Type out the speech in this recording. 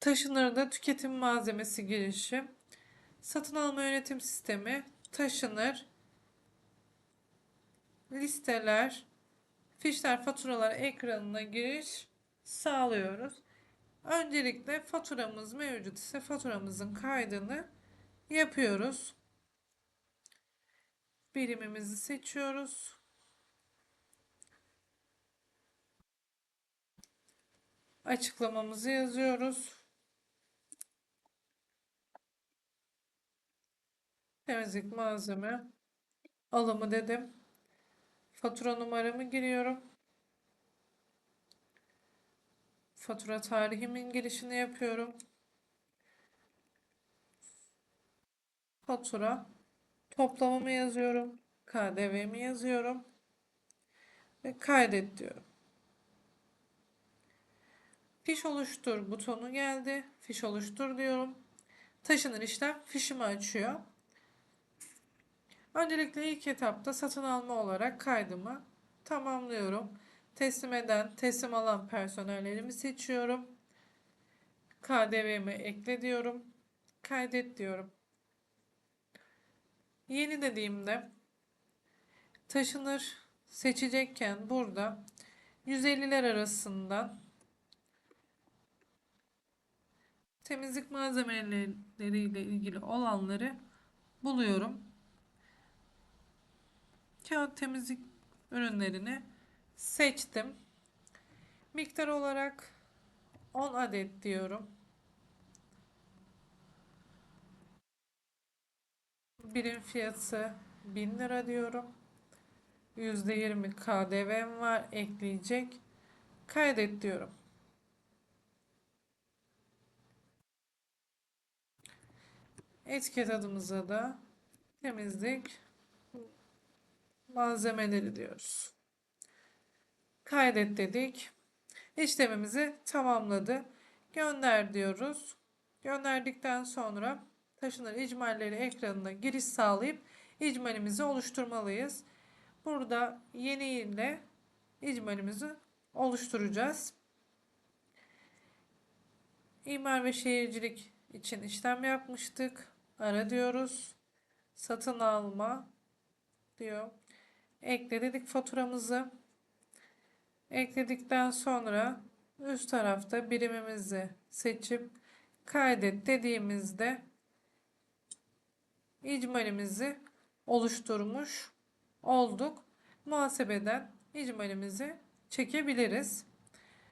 Taşınırda tüketim malzemesi girişi. Satın alma yönetim sistemi. Taşınır. Listeler. Fişler, faturalar ekranına giriş sağlıyoruz. Öncelikle faturamız mevcut ise faturamızın kaydını yapıyoruz. Birimimizi seçiyoruz. Açıklamamızı yazıyoruz. Temizlik malzeme alımı dedim. Fatura numaramı giriyorum. Fatura tarihimin girişini yapıyorum. Fatura toplamımı yazıyorum. KDV'mi yazıyorum. Ve kaydet diyorum. Fiş oluştur butonu geldi. Fiş oluştur diyorum. Taşınır işlem fişimi açıyor. Öncelikle ilk etapta satın alma olarak kaydımı tamamlıyorum. Teslim eden, teslim alan personellerimi seçiyorum. KDV'mi ekle diyorum. Kaydet diyorum. Yeni dediğimde taşınır seçecekken burada 150'ler arasından temizlik malzemeleriyle ilgili olanları buluyorum. Kağıt temizlik ürünlerini seçtim. Miktar olarak 10 adet diyorum. Birim fiyatı 1000 lira diyorum. %20 KDV'm var ekleyecek. Kaydet diyorum. Etiket adımıza da temizlik malzemeleri diyoruz. Kaydet dedik. İşlemimizi tamamladı. Gönder diyoruz. Gönderdikten sonra taşınır icmalleri ekranına giriş sağlayıp icmalimizi oluşturmalıyız. Burada yeni ile icmalimizi oluşturacağız. İmar ve şehircilik için işlem yapmıştık. Ara diyoruz. Satın alma diyor. Ekle dedik faturamızı. Ekledikten sonra üst tarafta birimimizi seçip kaydet dediğimizde icmalimizi oluşturmuş olduk. Muhasebeden icmalimizi çekebiliriz.